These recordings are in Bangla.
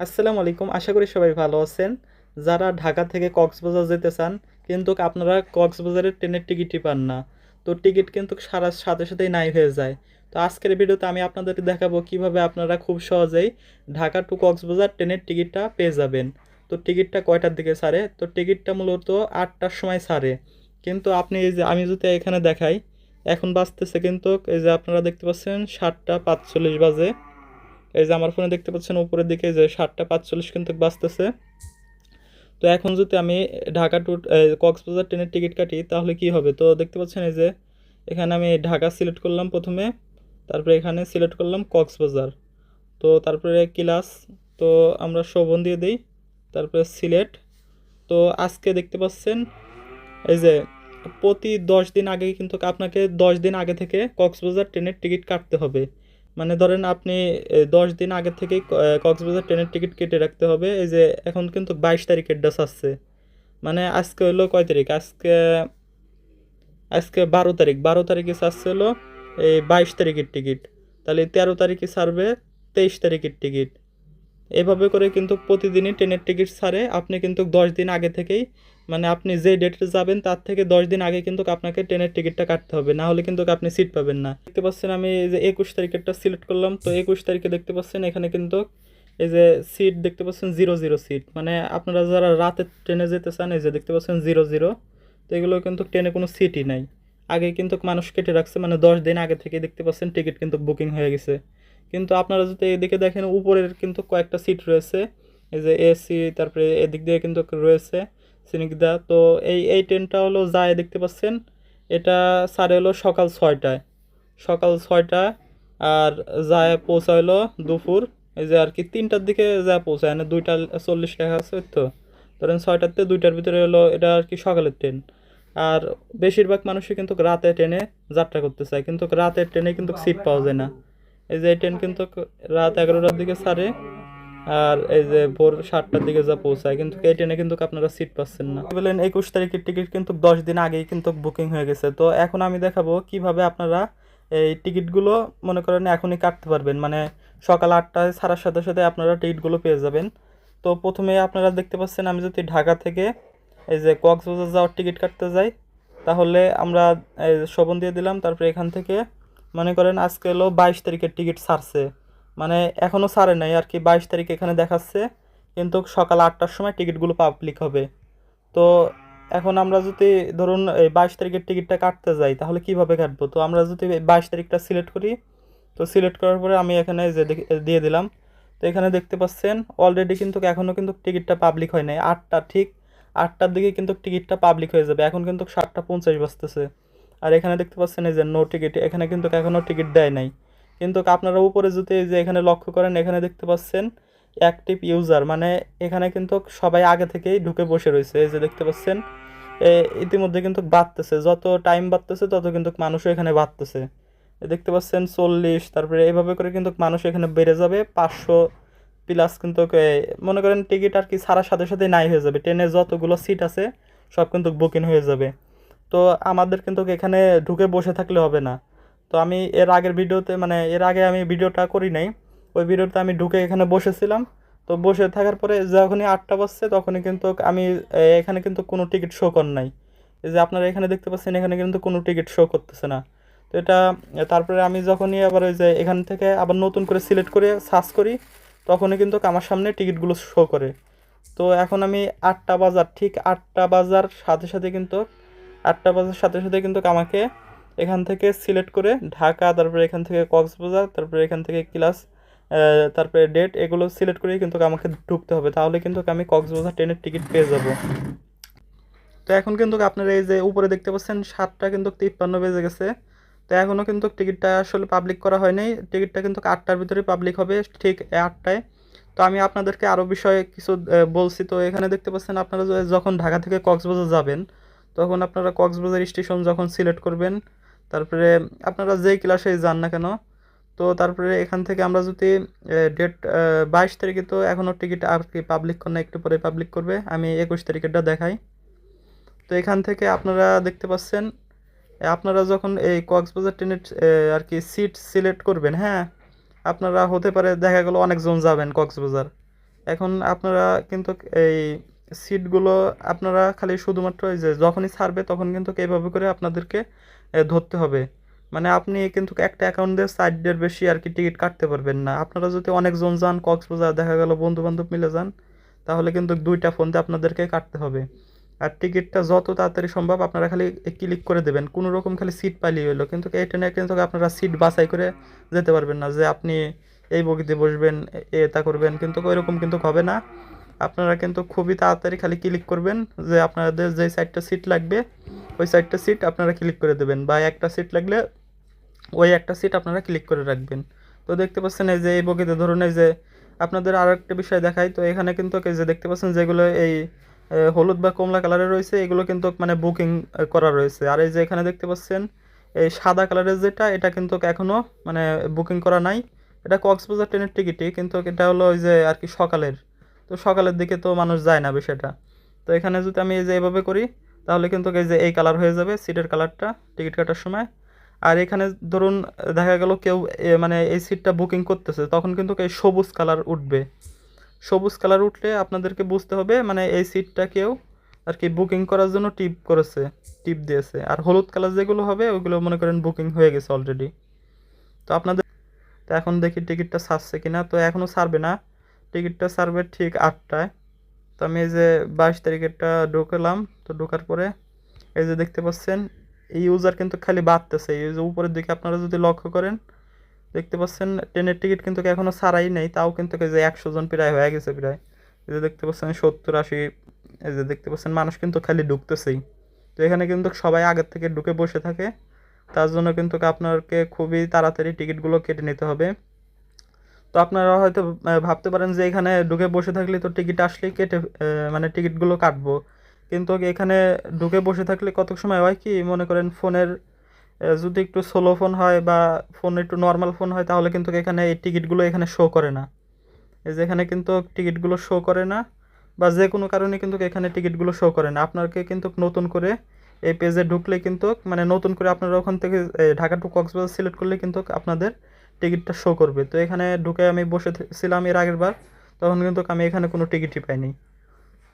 আসসালামু আলাইকুম, আশা করি সবাই ভালো আছেন। যারা ঢাকা থেকে কক্সবাজার যেতে চান, কিন্তু আপনারা কক্সবাজারের ট্রেনের টিকিটই পান না। তো টিকিট কিন্তু সারা সাথে সাথেই নাই হয়ে যায়। তো আজকের ভিডিওতে আমি আপনাদেরকে দেখাবো কীভাবে আপনারা খুব সহজেই ঢাকা টু কক্সবাজার ট্রেনের টিকিটটা পেয়ে যাবেন। তো টিকিটটা কয়টার দিকে ছাড়ে? তো টিকিটটা মূলত আটটার সময় ছাড়ে। কিন্তু আপনি এই যে আমি যদি এখানে দেখাই, এখন বাজতেছে কিন্তু এই যে আপনারা দেখতে পাচ্ছেন সাতটা পাঁচচল্লিশ বাজে। এই যে আমার ফোনে দেখতে পাচ্ছেন উপরের দিকে যে সাতটা পাঁচচল্লিশ কিন্তু বাজতেছে। তো এখন যদি আমি ঢাকা টু কক্সবাজার ট্রেনের টিকিট কাটি, তাহলে কি হবে? তো দেখতে পাচ্ছেন এই যে এখানে আমি ঢাকা সিলেক্ট করলাম প্রথমে, তারপরে এখানে সিলেক্ট করলাম কক্সবাজার। তো তারপরে ক্লাস, তো আমরা শোভন দিয়ে দিই, তারপরে সিলেট। তো আজকে দেখতে পাচ্ছেন এই যে প্রতি দশ দিন আগে কিন্তু আপনাকে দশ দিন আগে থেকে কক্সবাজার ট্রেনের টিকিট কাটতে হবে। মানে ধরেন আপনি দশ দিন আগে থেকেই কক্সবাজার ট্রেনের টিকিট কেটে রাখতে হবে। এই যে এখন কিন্তু বাইশ তারিখের ডাস আসছে। মানে আজকে হলো কয় তারিখ? আজকে আজকে বারো তারিখ। বারো তারিখে ছাড়ছে হলো এই বাইশ তারিখের টিকিট। তাহলে তেরো তারিখে ছাড়বে তেইশ তারিখের টিকিট। এভাবে করে কিন্তু প্রতিদিনই ট্রেনের টিকিট ছাড়ে। আপনি কিন্তু দশ দিন আগে থেকেই মানে আপনি যে ডেটে যাবেন, তার থেকে দশ দিন আগে কিন্তু আপনাকে ট্রেনের টিকিটটা কাটতে হবে। না হলে কিন্তু আপনি সিট পাবেন না। দেখতে পাচ্ছেন আমি এই যে একুশ তারিখেরটা সিলেক্ট করলাম। তো একুশ তারিখে দেখতে পাচ্ছেন এখানে কিন্তু এই যে সিট দেখতে পাচ্ছেন জিরো জিরো সিট মানে আপনারা যারা রাতে ট্রেনে যেতে চান, এই যে দেখতে পাচ্ছেন জিরো জিরো তো এগুলো কিন্তু ট্রেনে কোনো সিটই নাই। আগে কিন্তু মানুষ কেটে রাখছে মানে দশ দিন আগে থেকে দেখতে পাচ্ছেন টিকিট কিন্তু বুকিং হয়ে গেছে। কিন্তু আপনারা যদি এদিকে দেখেন, উপরের কিন্তু কয়েকটা সিট রয়েছে। এই যে এসি তারপরে এদিক দিয়ে কিন্তু রয়েছে। সিনিকদা তো এই এই ট্রেনটা হলো যায়, দেখতে পাচ্ছেন? এটা সাড়ে হলো সকাল ছয়টায়। সকাল ছয়টায় আর যায় পৌঁছাইলো দুপুর। এই যে আর কি তিনটার দিকে যায় পৌঁছায় মানে দুইটা চল্লিশ লেখা আছে তো। ধরেন ছয়টাতে দুইটার ভিতরে হলো এটা আর কি সকালের ট্রেন আর বেশিরভাগ মানুষই কিন্তু রাতে ট্রেনে যাত্রা করতে চায়, কিন্তু রাতের ট্রেনে কিন্তু সিট পাওয়া যায় না। এই যে ট্রেন কিন্তু রাত এগারোটার দিকে ছাড়ে আর এই যে ভোর সাতটার দিকে যা পৌঁছায়, কিন্তু এই ট্রেনে কিন্তু আপনারা সিট পাচ্ছেন না। বলেন একুশ তারিখের টিকিট কিন্তু দশ দিন আগেই কিন্তু বুকিং হয়ে গেছে। তো এখন আমি দেখাবো কীভাবে আপনারা এই টিকিটগুলো মনে করেন এখনই কাটতে পারবেন। মানে সকাল আটটায় ছাড়ার সাথে সাথে আপনারা টিকিটগুলো পেয়ে যাবেন। তো প্রথমে আপনারা দেখতে পাচ্ছেন আমি যদি ঢাকা থেকে এই যে কক্সবাজার যাওয়ার টিকিট কাটতে যাই, তাহলে আমরা শোভন দিয়ে দিলাম, তারপরে এখান থেকে মনে করেন আজকে হলো বাইশ তারিখের টিকিট ছাড়ছে। মানে এখনও ছাড়ে নাই আর কি, বাইশ তারিখ এখানে দেখাচ্ছে, কিন্তু সকাল আটটার সময় টিকিটগুলো পাবলিক হবে। তো এখন আমরা যদি ধরুন, এই বাইশ তারিখের টিকিটটা কাটতে যাই, তাহলে কীভাবে কাটবো? তো আমরা যদি বাইশ তারিখটা সিলেক্ট করি, তো সিলেক্ট করার পরে আমি এখানে যে দিয়ে দিলাম, তো এখানে দেখতে পাচ্ছেন অলরেডি কিন্তু এখনও কিন্তু টিকিটটা পাবলিক হয় নাই। আটটা ঠিক, আটটার দিকে কিন্তু টিকিটটা পাবলিক হয়ে যাবে, এখন কিন্তু সাতটা পঞ্চাশ বাজতেছে। আর এখানে দেখতে পাচ্ছেন এই যে নো টিকিট এখানে কিন্তু এখনও টিকিট দেয় নাই। কিন্তু আপনারা উপরে যদি এই যে এখানে লক্ষ্য করেন, এখানে দেখতে পাচ্ছেন অ্যাক্টিভ ইউজার মানে এখানে কিন্তু সবাই আগে থেকেই ঢুকে বসে রয়েছে। এই যে দেখতে পাচ্ছেন ইতিমধ্যে কিন্তু বাড়তেছে। যত টাইম বাড়তেছে, তত কিন্তু মানুষও এখানে বাড়তেছে। দেখতে পাচ্ছেন, চল্লিশ, তারপরে এইভাবে করে কিন্তু মানুষ এখানে বেড়ে যাবে। পাঁচশো প্লাস কিন্তু মনে করেন টিকিট আর কি ছাড়ার সাথে সাথে নাই হয়ে যাবে। ট্রেনে যতগুলো সিট আছে, সব কিন্তু বুকিং হয়ে যাবে। তো আমাদের কিন্তু এখানে ঢুকে বসে থাকলে হবে না। তো আমি এর আগের ভিডিওতে মানে এর আগে আমি ভিডিওটা করি নাই, ওই ভিডিওতে আমি ঢুকে এখানে বসেছিলাম। তো বসে থাকার পরে যখনই আটটা বাজছে, তখনই কিন্তু আমি এখানে কিন্তু কোনো টিকিট শো কর নাই। এই যে আপনারা এখানে দেখতে পাচ্ছেন, এখানে কিন্তু কোনো টিকিট শো করতেছে না। তো এটা, তারপরে আমি যখনই আবার ওই যে এখান থেকে আবার নতুন করে সিলেক্ট করে সার্চ করি, তখনই কিন্তু আমার সামনে টিকিটগুলো শো করে। তো এখন আমি আটটা বাজার, ঠিক আটটা বাজার সাথে সাথে কিন্তু, আটটা বাজার সাথে সাথে কিন্তু আমাকে এখান থেকে সিলেক্ট করে ঢাকা, তারপরে এখান থেকে কক্সবাজার, তারপরে এখান থেকে ক্লাস তারপরে ডেট, এগুলো সিলেক্ট করেই কিন্তু আমাকে ঢুকতে হবে। তাহলে কিন্তু আমি কক্সবাজার ট্রেনের টিকিট পেয়ে যাব। তো এখন কিন্তু আপনারা এই যে উপরে দেখতে পাচ্ছেন, সাতটা কিন্তু তিপ্পান্ন বেজে গেছে। তো এখনও কিন্তু টিকিটটা আসলে পাবলিক করা হয়নি। টিকিটটা কিন্তু আটটার ভিতরে পাবলিক হবে, ঠিক আটটায়। তো আমি আপনাদেরকে আরও বিষয়ে কিছু বলছি। তো এখানে দেখতে পাচ্ছেন আপনারা যখন ঢাকা থেকে কক্সবাজার যাবেন, তখন আপনারা কক্সবাজার স্টেশন যখন সিলেক্ট করবেন তারপরে আপনারা যেই ক্লাসে যান না কেন, তো তারপরে এখান থেকে আমরা যদি ডেট বাইশ তারিখে তো এখনও টিকিট আর কি পাবলিক করে একটু পরে পাবলিক করবে, আমি একুশ তারিখেরটা দেখাই। তো এখান থেকে আপনারা দেখতে পাচ্ছেন আপনারা যখন এই কক্সবাজার ট্রেনের আর কি সিট সিলেক্ট করবেন হ্যাঁ আপনারা হতে পারে দেখা গেলো অনেকজন যাবেন কক্সবাজার। এখন আপনারা কিন্তু এই সিটগুলো আপনারা খালি শুধুমাত্র এই যে যখনই ছাড়বে তখন কিন্তু এইভাবে করে আপনাদেরকে ধরতে হবে। মানে আপনি কিন্তু একটা অ্যাকাউন্ট দিয়ে সাইডের বেশি আর কি টিকিট কাটতে পারবেন না। আপনারা যদি অনেকজন যান, কক্সবাজার দেখা গেল বন্ধু বান্ধব মিলে যান, তাহলে কিন্তু দুইটা ফোন দিয়ে আপনাদেরকে কাটতে হবে। আর টিকিটটা যত তাড়াতাড়ি সম্ভব আপনারা খালি ক্লিক করে দেবেন। কোনো রকম খালি সিট পাইলেই হলো। কিন্তু এই ট্রেনে কিন্তু আপনারা সিট বাছাই করে যেতে পারবেন না যে আপনি এই বগিতে বসবেন এটা করবেন। কিন্তু ওইরকম কিন্তু হবে না। আপনারা কিন্তু খুবই তাড়াতাড়ি খালি ক্লিক করবেন যে আপনাদের যে সাইডটা সিট লাগবে ওই সাইডটা সিট আপনারা ক্লিক করে দেবেন বা একটা সিট লাগলে ওই একটা সিট আপনারা ক্লিক করে রাখবেন। তো দেখতে পাচ্ছেন এই যে এই বগিতে ধরুন এই যে আপনাদের আরও একটা বিষয় দেখাই, তো এখানে কিন্তু যে দেখতে পাচ্ছেন যেগুলো এই হলুদ বা কমলা কালারের রয়েছে, এগুলো কিন্তু মানে বুকিং করা রয়েছে। আর এই যে এখানে দেখতে পাচ্ছেন এই সাদা কালারের যেটা, এটা কিন্তু এখনও মানে বুকিং করা নাই। এটা কক্সবাজার ট্রেনের টিকিটই কিন্তু এটা হলো ওই যে আর কি সকালের। তো সকালের দিকে তো মানুষ যায় না বিষয়টা। তো এখানে যদি আমি এই যে এভাবে করি তাহলে কিন্তু এই যে এই কালার হয়ে যাবে সিটের কালারটা টিকিট কাটার সময়। আর এখানে ধরুন, দেখা গেল কেউ মানে এই সিটটা বুকিং করতেছে, তখন কিন্তু এই সবুজ কালার উঠবে। সবুজ কালার উঠলে আপনাদেরকে বুঝতে হবে মানে এই সিটটা কেউ আর কি বুকিং করার জন্য টিপ করেছে টিপ দিয়েছে। আর হলুদ কালার যেগুলো হবে ওইগুলো মনে করেন বুকিং হয়ে গেছে অলরেডি তো আপনাদের, তো এখন দেখি টিকিটটা ছাড়ছে কিনা, তো এখনও ছাড়বে না। টিকিটটা ছাড়বে ঠিক আটটায়। তো আমি এই যে বাইশ তারিখেরটা ঢুকলাম তো ঢোকার পরে এই যে দেখতে পাচ্ছেন, এই ইউজার কিন্তু খালি বাড়তেছে। এই যে উপরের দিকে আপনারা যদি লক্ষ্য করেন, দেখতে পাচ্ছেন ট্রেনের টিকিট কিন্তু এখনও ছাড়াই নেই, তাও কিন্তু এই যে একশো জন প্রায় হয়ে গেছে প্রায়। এই যে দেখতে পাচ্ছেন সত্তর আশি, এই যে দেখতে পাচ্ছেন মানুষ কিন্তু খালি ঢুকতেছেই। তো এখানে কিন্তু সবাই আগের থেকে ঢুকে বসে থাকে, তার জন্য কিন্তু আপনাকে খুবই তাড়াতাড়ি টিকিটগুলো কেটে নিতে হবে। তো আপনারা হয়তো ভাবতে পারেন যে এখানে ঢুকে বসে থাকলে তো টিকিট আসলেই কেটে মানে টিকিটগুলো কাটবো। কিন্তু এখানে ঢুকে বসে থাকলে কত সময় হয় কি, মনে করেন ফোনের যদি একটু স্লো ফোন হয় বা ফোন একটু নর্মাল ফোন হয়, তাহলে কিন্তু এখানে এই টিকিটগুলো এখানে শো করে না। এই যে এখানে কিন্তু টিকিটগুলো শো করে না বা যে কোনো কারণে কিন্তু এখানে টিকিটগুলো শো করে না। আপনাকে কিন্তু নতুন করে এই পেজে ঢুকলে কিন্তু মানে নতুন করে আপনারা ওখান থেকে ঢাকা টু কক্সবাজার সিলেক্ট করলে কিন্তু আপনাদের টিকিটটা শো করবে। তো এখানে ঢুকে আমি বসে থে- ছিলাম এর আগের বার, তখন কিন্তু আমি এখানে কোনো টিকিটই পাইনি।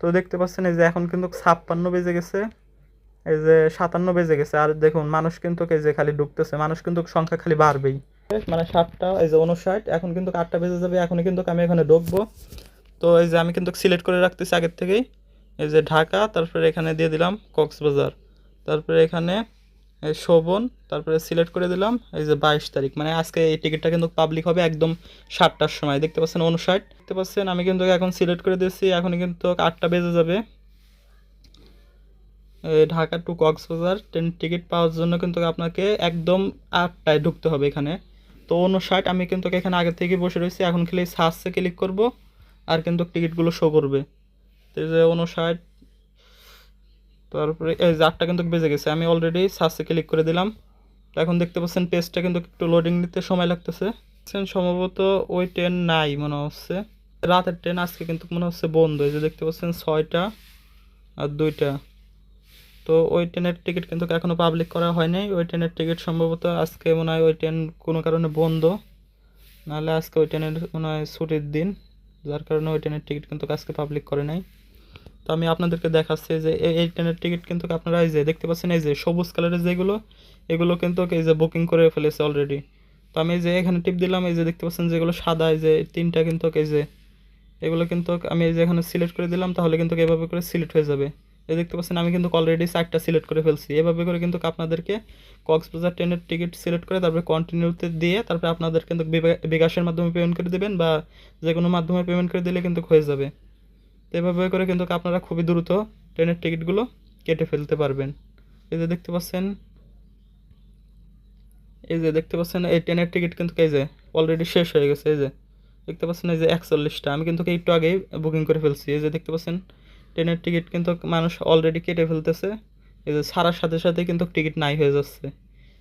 তো দেখতে পাচ্ছেন এই যে এখন কিন্তু ছাপ্পান্ন বেজে গেছে, এই যে সাতান্ন বেজে গেছে। আর দেখুন, মানুষ কিন্তু এই যে খালি ঢুকতেছে, মানুষ কিন্তু সংখ্যা খালি বাড়বেই। মানে সাতটা, এই যে উনষাট এখন কিন্তু আটটা বেজে যাবে, এখনই কিন্তু আমি এখানে ঢুকবো। তো এই যে আমি কিন্তু সিলেক্ট করে রাখতেছি আগের থেকেই। এই যে ঢাকা, তারপরে এখানে দিয়ে দিলাম কক্সবাজার। তারপরে এখানে শোভন, তারপরে সিলেক্ট করে দিলাম, এই যে বাইশ তারিখ। মানে আজকে এই টিকিটটা কিন্তু পাবলিক হবে একদম সাতটার সময়। দেখতে পাচ্ছেন উনষাট দেখতে পাচ্ছেন, আমি কিন্তু এখন সিলেক্ট করে দিয়েছি, এখন কিন্তু আটটা বেজে যাবে। Dhaka to Cox's Bazar, train ticket পাওয়ার জন্য কিন্তু আপনাকে একদম আটটায় ঢুকতে হবে এখানে। তো উনষাট আমি কিন্তু এখানে আগে থেকে বসে রয়েছি, এখন খেলে সার্চে ক্লিক করব, আর কিন্তু টিকিটগুলো শো করবে। তো যে উনষাট তারপরে এই আটটা কিন্তু বেজে গেছে, আমি অলরেডি সার্চে ক্লিক করে দিলাম। এখন দেখতে পাচ্ছেন পেজটা কিন্তু একটু লোডিং নিতে সময় লাগতেছে। সম্ভবত ওই ট্রেন নাই মনে হচ্ছে। রাতের ট্রেন আজকে কিন্তু মনে হচ্ছে বন্ধ। এই যে দেখতে পাচ্ছেন ছয়টা আর দুইটা। তো ওই ট্রেনের টিকিট কিন্তু এখনও পাবলিক করা হয়নি ওই ট্রেনের টিকিট সম্ভবত আজকে মনে হয় ওই ট্রেন কোনো কারণে বন্ধ। নাহলে আজকে ওই ট্রেনের মনে হয় ছুটির দিন। যার কারণে ওই ট্রেনের টিকিট কিন্তু আজকে পাবলিক করে নাই। তো আমি আপনাদেরকে দেখাচ্ছি যে এই- ট্রেনের টিকিট কিন্তু আপনারা এই যে দেখতে পাচ্ছেন, এই যে সবুজ কালারের যেগুলো, এগুলো কিন্তু এই যে বুকিং করে ফেলেছে অলরেডি তো আমি যে এখানে টিপ দিলাম, এই যে দেখতে পাচ্ছেন যেগুলো সাদা, এই যে তিনটা কিন্তু এই যে, এগুলো কিন্তু আমি এই যে এখানে সিলেক্ট করে দিলাম, তাহলে কিন্তু এভাবে করে সিলেক্ট হয়ে যাবে। এই দেখতে পাচ্ছেন, আমি কিন্তু অলরেডি চারটা সিলেক্ট করে ফেলছি। এভাবে করে কিন্তু আপনাদেরকে কক্সবাজার ট্রেনের টিকিট সিলেক্ট করে তারপরে কন্টিনিউতে দিয়ে তারপরে আপনাদের কিন্তু বিকাশের মাধ্যমে পেমেন্ট করে দেবেন বা যে কোনো মাধ্যমে পেমেন্ট করে দিলে কিন্তু হয়ে যাবে। এভাবে করে কিন্তু আপনারা খুবই দ্রুত ট্রেনের টিকিটগুলো কেটে ফেলতে পারবেন। এই যে দেখতে পাচ্ছেন, এই যে দেখতে পাচ্ছেন, এই ট্রেনের টিকিট কিন্তু এই যে অলরেডি শেষ হয়ে গেছে, এই যে দেখতে পাচ্ছেন, এই যে একচল্লিশটা। আমি কিন্তু একটু আগেই বুকিং করে ফেলছি। এই যে দেখতে পাচ্ছেন, ট্রেনের টিকিট কিন্তু মানুষ অলরেডি কেটে ফেলতেছে। এই যে ছাড়ার সাথে সাথে কিন্তু টিকিট নাই হয়ে যাচ্ছে।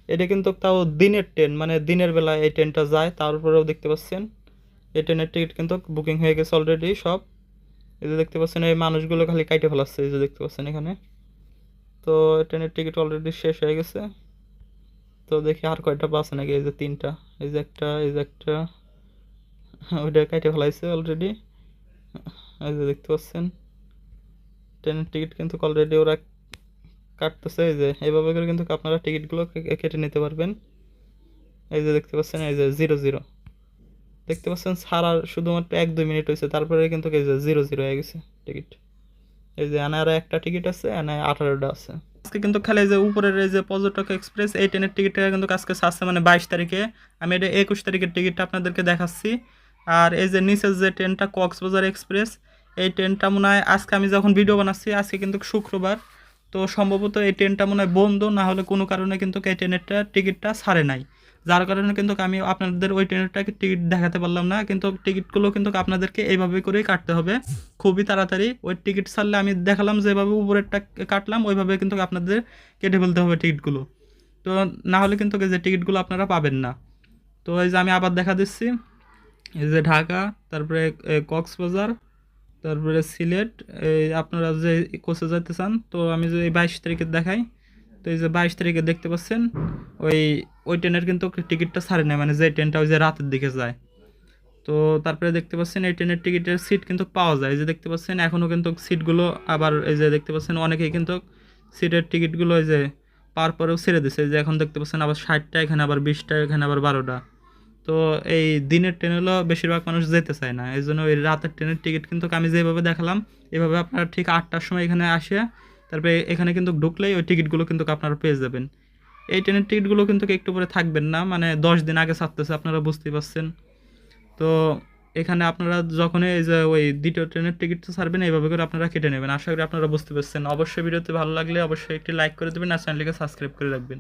এটা কিন্তু তাও দিনের ট্রেন মানে দিনের বেলা এই ট্রেনটা যায়, তারপরেও দেখতে পাচ্ছেন, এই ট্রেনের টিকিট কিন্তু বুকিং হয়ে গেছে অলরেডি সব। এই যে দেখতে পাচ্ছেন, এই মানুষগুলো খালি কাইটে ফেলাচ্ছে, এই যে দেখতে পাচ্ছেন এখানে। তো ট্রেনের টিকিট অলরেডি শেষ হয়ে গেছে। তো দেখি আর কয়টা বাসে নাকি, এই যে তিনটা, এই যে একটা, এই যে একটা। ওইটা কাইটে ফেলাইছে অলরেডি এই যে দেখতে পাচ্ছেন, ট্রেনের টিকিট কিন্তু অলরেডি ওরা কাটতেছে, এই যে এইভাবে করে কিন্তু আপনারা টিকিটগুলো কেটে নিতে পারবেন। এই যে দেখতে পাচ্ছেন, এই যে জিরো জিরো দেখতে পাচ্ছেন ছাড়ার শুধুমাত্র এক, দুই মিনিট হয়েছে, তারপরে কিন্তু জিরো জিরো হয়ে গেছে টিকিট এই যে আনার একটা টিকিট আছে আনায় আঠারোটা আছে। আজকে কিন্তু খালি যে উপরের এই যে পর্যটক এক্সপ্রেস এই ট্রেনের টিকিটটা কিন্তু আজকে ছাড়ছে মানে বাইশ তারিখে। আমি এটা একুশ তারিখের টিকিটটা আপনাদেরকে দেখাচ্ছি। আর এই যে নিচের যে ট্রেনটা কক্সবাজার এক্সপ্রেস এই ট্রেনটা মনে হয় আজকে আমি যখন ভিডিও বানাচ্ছি, আজকে কিন্তু শুক্রবার। তো সম্ভবত এই ট্রেনটা মনে হয় বন্ধ, না হলে কোনো কারণে কিন্তু এই ট্রেনেরটা টিকিটটা ছাড়ে নাই। যার কারণে কিন্তু আমি আপনাদের ওই ট্রেনেরটাকে টিকিট দেখাতে পারলাম না। কিন্তু টিকিটগুলো কিন্তু আপনাদেরকে এইভাবে করেই কাটতে হবে। খুবই তাড়াতাড়ি ওই টিকিট ছাড়লে আমি দেখালাম যেভাবে উপরেরটা কাটলাম, ওইভাবে কিন্তু আপনাদের কেটে ফেলতে হবে টিকিটগুলো। তো না হলে কিন্তু যে টিকিটগুলো আপনারা পাবেন না। তো এই যে আমি আবার দেখা দিচ্ছি। এই যে ঢাকা, তারপরে কক্সবাজার, তারপরে সিলেট, এই আপনারা যে কোচে যেতে চান, তো আমি যে এই বাইশ তারিখে দেখাই। তো এই যে বাইশ তারিখে দেখতে পাচ্ছেন, ওই ওই ট্রেনের কিন্তু টিকিটটা ছাড়ে না মানে যে ট্রেনটা ওই যে রাতের দিকে যায়। তো তারপরে দেখতে পাচ্ছেন এই ট্রেনের টিকিটের সিট কিন্তু পাওয়া যায়। এই যে দেখতে পাচ্ছেন এখনও কিন্তু সিটগুলো আবার এই যে দেখতে পাচ্ছেন, অনেকেই কিন্তু সিটের টিকিটগুলো এই যে পার পরেও ছেড়ে দিছে। যে এখন দেখতে পাচ্ছেন আবার ষাটটা, এখানে আবার বিশটা, এখানে আবার বারোটা। তো এই দিনের ট্রেন বেশিরভাগ মানুষ যেতে চায় না। এই জন্য ওই রাতের ট্রেনের টিকিট কিন্তু আমি যেভাবে দেখালাম, এভাবে আপনারা ঠিক আটটার সময় এখানে আসে, তারপরে এখানে কিন্তু ঢুকলেই ওই টিকিটগুলো কিন্তু আপনারা পেয়ে যাবেন। এই ট্রেনের টিকিটগুলো কিন্তু একটু পরে থাকবেন না মানে দশ দিন আগে ছাড়তেছে, আপনারা বুঝতেই পারছেন। তো এখানে আপনারা যখনই এই যে ওই দ্বিতীয় ট্রেনের টিকিটটা ছাড়বেন, এইভাবে করে আপনারা কেটে নেবেন। আশা করি আপনারা বুঝতে পারছেন। অবশ্যই ভিডিওতে ভালো লাগলে অবশ্যই একটি লাইক করে দেবেন আর চ্যানেলটিকে সাবস্ক্রাইব করে রাখবেন।